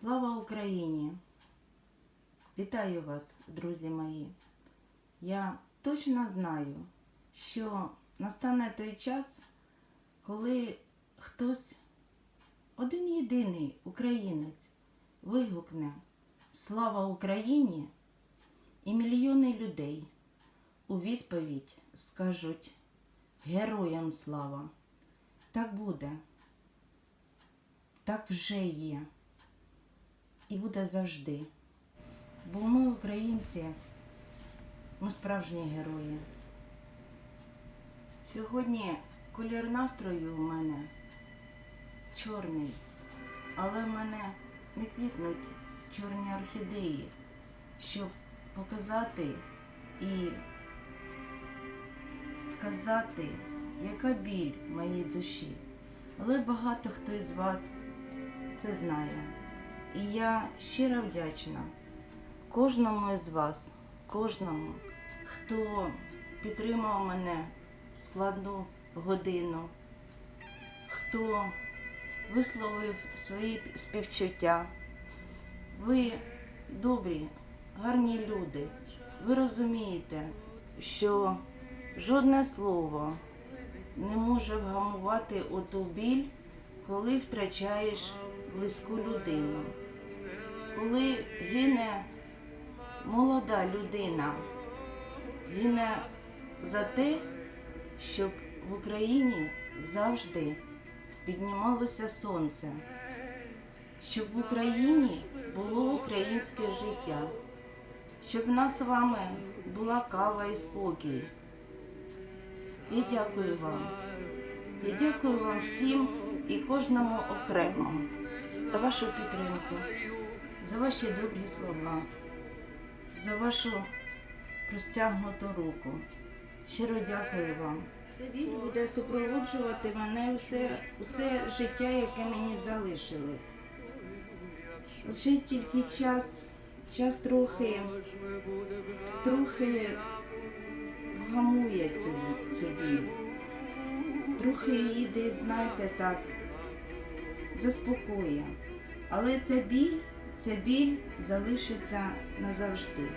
Слава Україні! Вітаю вас, друзі мої. Я точно знаю, що настане той час, коли хтось, один єдиний українець, вигукне Слава Україні! І мільйони людей у відповідь скажуть Героям слава! Так буде, так вже є і буде завжди. Бо ми, українці, ми справжні герої. Сьогодні колір настрою у мене чорний, але в мене не квітнуть чорні орхідеї, щоб показати і сказати, яка біль в моїй душі. Але багато хто із вас це знає. І я щиро вдячна кожному із вас, кожному, хто підтримав мене в складну годину, хто висловив свої співчуття. Ви добрі, гарні люди. Ви розумієте, що жодне слово не може вгамувати оту біль, коли втрачаєш близьку людину. Коли гине молода людина, гине за те, щоб в Україні завжди піднімалося сонце, щоб в Україні було українське життя, щоб в нас з вами була кава і спокій. Я дякую вам. Я дякую вам всім і кожному окремо за вашу підтримку, за ваші добрі слова, за вашу простягнуту руку. Щиро дякую вам. Біль буде супроводжувати мене все, все життя, яке мені залишилось. Лише тільки час, час трохи, трохи вгамує цю, цю біль. Трохи її десь, знаєте, так, заспокоює. Але ця біль, ця біль залишиться назавжди.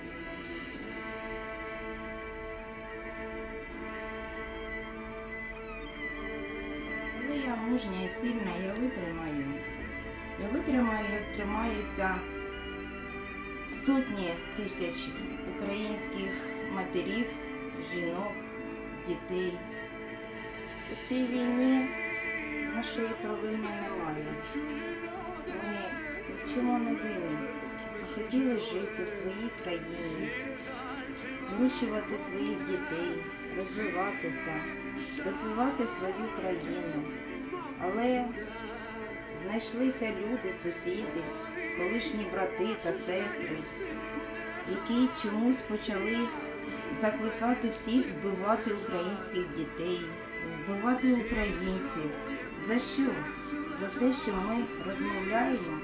Але я мужня і сильна, я витримаю. Я витримаю, як тримаються сотні тисяч українських матерів, жінок, дітей. У цій війні нашої провини немає. Ми в чому не винні. Хотіли жити в своїй країні, вирощувати своїх дітей, розвиватися, розвивати свою країну. Але знайшлися люди, сусіди, колишні брати та сестри, які чомусь почали закликати всіх вбивати українських дітей, вбивати українців. За що? За те, що ми розмовляємо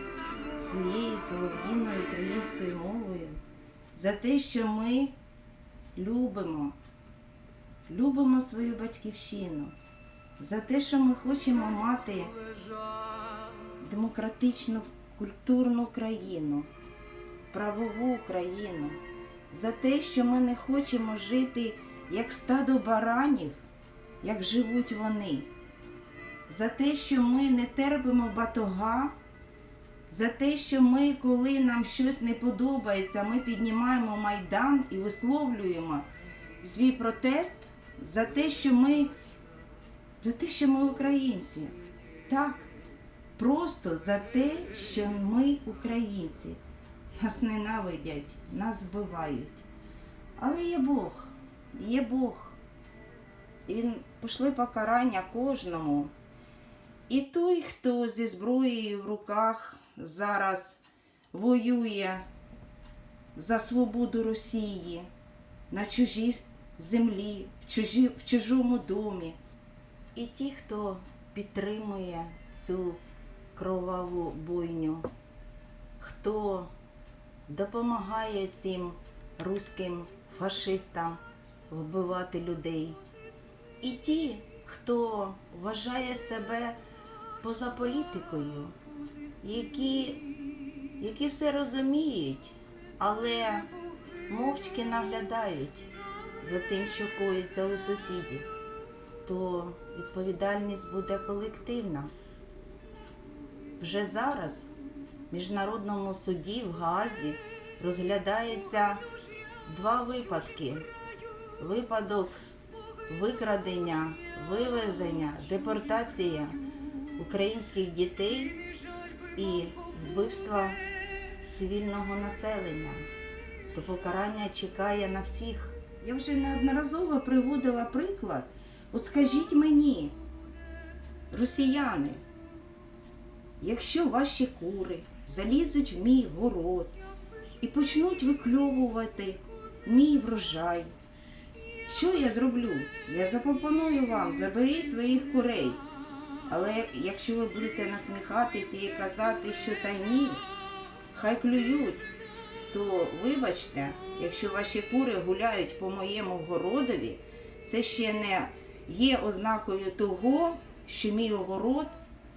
своєю солов'їною українською мовою, за те, що ми любимо, любимо свою батьківщину, за те, що ми хочемо мати демократичну культурну країну, правову країну, за те, що ми не хочемо жити як стадо баранів, як живуть вони, за те, що ми не терпимо батога, за те, що ми, коли нам щось не подобається, ми піднімаємо майдан і висловлюємо свій протест за те, що ми, за те, що ми українці. Так, просто за те, що ми українці. Нас ненавидять, нас вбивають. Але є Бог, є Бог. І він пошли покарання кожному. І той, хто зі зброєю в руках зараз воює за свободу Росії на чужій землі, в, чужі, в чужому домі. І ті, хто підтримує цю кроваву бойню, хто допомагає цим руським фашистам вбивати людей. І ті, хто вважає себе поза політикою, які які все розуміють, але мовчки наглядають за тим, що коїться у сусідів, то відповідальність буде колективна. Вже зараз в Міжнародному суді в Гаазі розглядаються два випадки: випадок викрадення, вивезення, депортація українських дітей і вбивства цивільного населення. То покарання чекає на всіх. Я вже неодноразово приводила приклад. От скажіть мені, росіяни, якщо ваші кури залізуть в мій город і почнуть викльовувати мій врожай, що я зроблю? Я запропоную вам, заберіть своїх курей. Але якщо ви будете насміхатися і казати, що та ні, хай клюють, то вибачте, якщо ваші кури гуляють по моєму городові, це ще не є ознакою того, що мій огород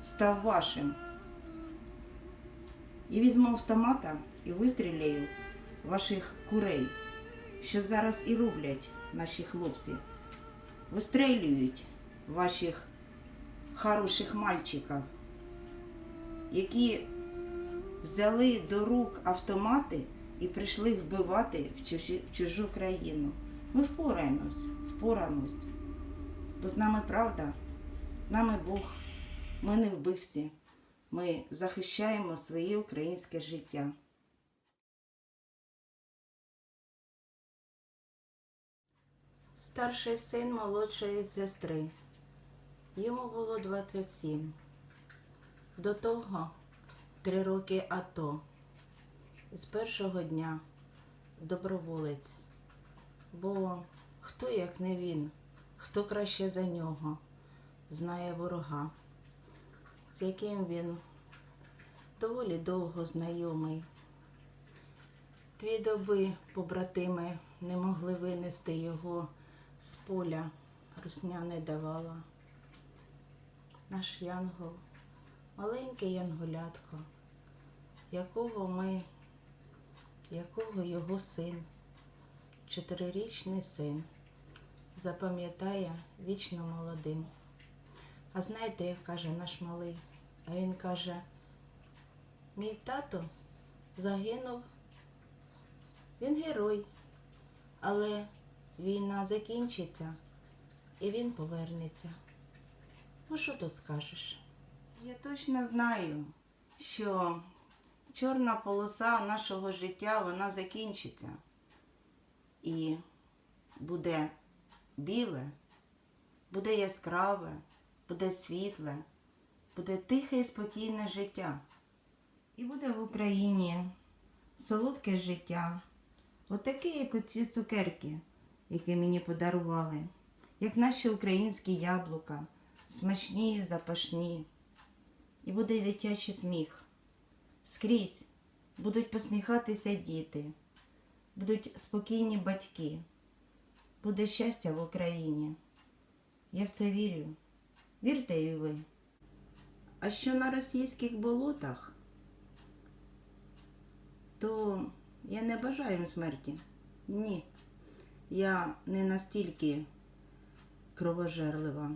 став вашим. І візьму автомата і вистріляю ваших курей, що зараз і роблять наші хлопці. Вистрелюють ваших хороших мальчиків, які взяли до рук автомати і прийшли вбивати в, чужі, в чужу країну. Ми впораємось, впораємось. Бо з нами правда, з нами Бог, ми не вбивці. Ми захищаємо своє українське життя. Старший син молодшої сестри. Йому було 27. До того три роки АТО. З першого дня доброволець. Бо хто як не він, хто краще за нього, знає ворога, з яким він доволі довго знайомий. Дві доби побратими не могли винести його з поля, русня не давала. Наш янгол, маленький янголятко, якого ми, якого його син, чотирирічний син, запам'ятає вічно молодим. А знаєте, як каже наш малий? А він каже, мій тато загинув, він герой, але війна закінчиться і він повернеться. Ну, що тут скажеш? Я точно знаю, що чорна полоса нашого життя вона закінчиться. І буде біле, буде яскраве, буде світле, буде тихе і спокійне життя. І буде в Україні солодке життя. Отаке, як оці цукерки, які мені подарували, як наші українські яблука смачні, запашні. І буде дитячий сміх. Скрізь будуть посміхатися діти, будуть спокійні батьки, буде щастя в Україні. Я в це вірю. Вірте і ви. А що на російських болотах, то я не бажаю їм смерті. Ні. Я не настільки кровожерлива.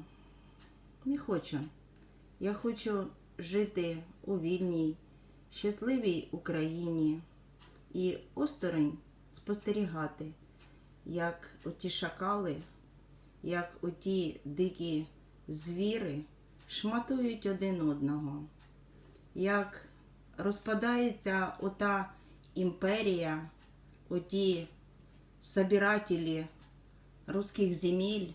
Не хочу. Я хочу жити у вільній, щасливій Україні і осторонь спостерігати, як оті шакали, як оті дикі звіри шматують один одного, як розпадається ота імперія, оті собирателі русських земель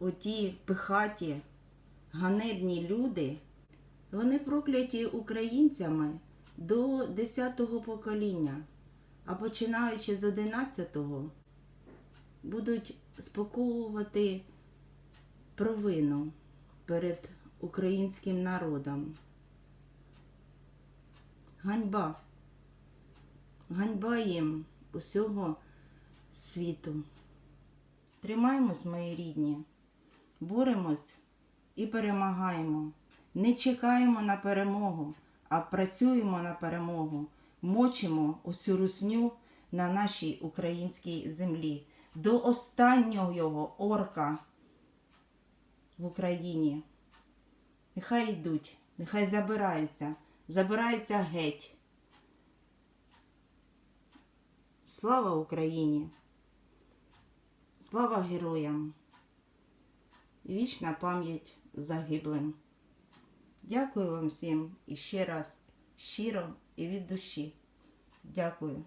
оті пихаті, ганебні люди, вони прокляті українцями до 10-го покоління, а починаючи з 11-го, будуть спокувувати провину перед українським народом. Ганьба. Ганьба їм усього світу. Тримаємось, мої рідні боремось і перемагаємо. Не чекаємо на перемогу, а працюємо на перемогу, мочимо оцю русню на нашій українській землі. До останнього його орка в Україні. Нехай йдуть, нехай забираються, забираються геть. Слава Україні! Слава героям! І вічна пам'ять загиблим. Дякую вам всім і ще раз щиро і від душі. Дякую.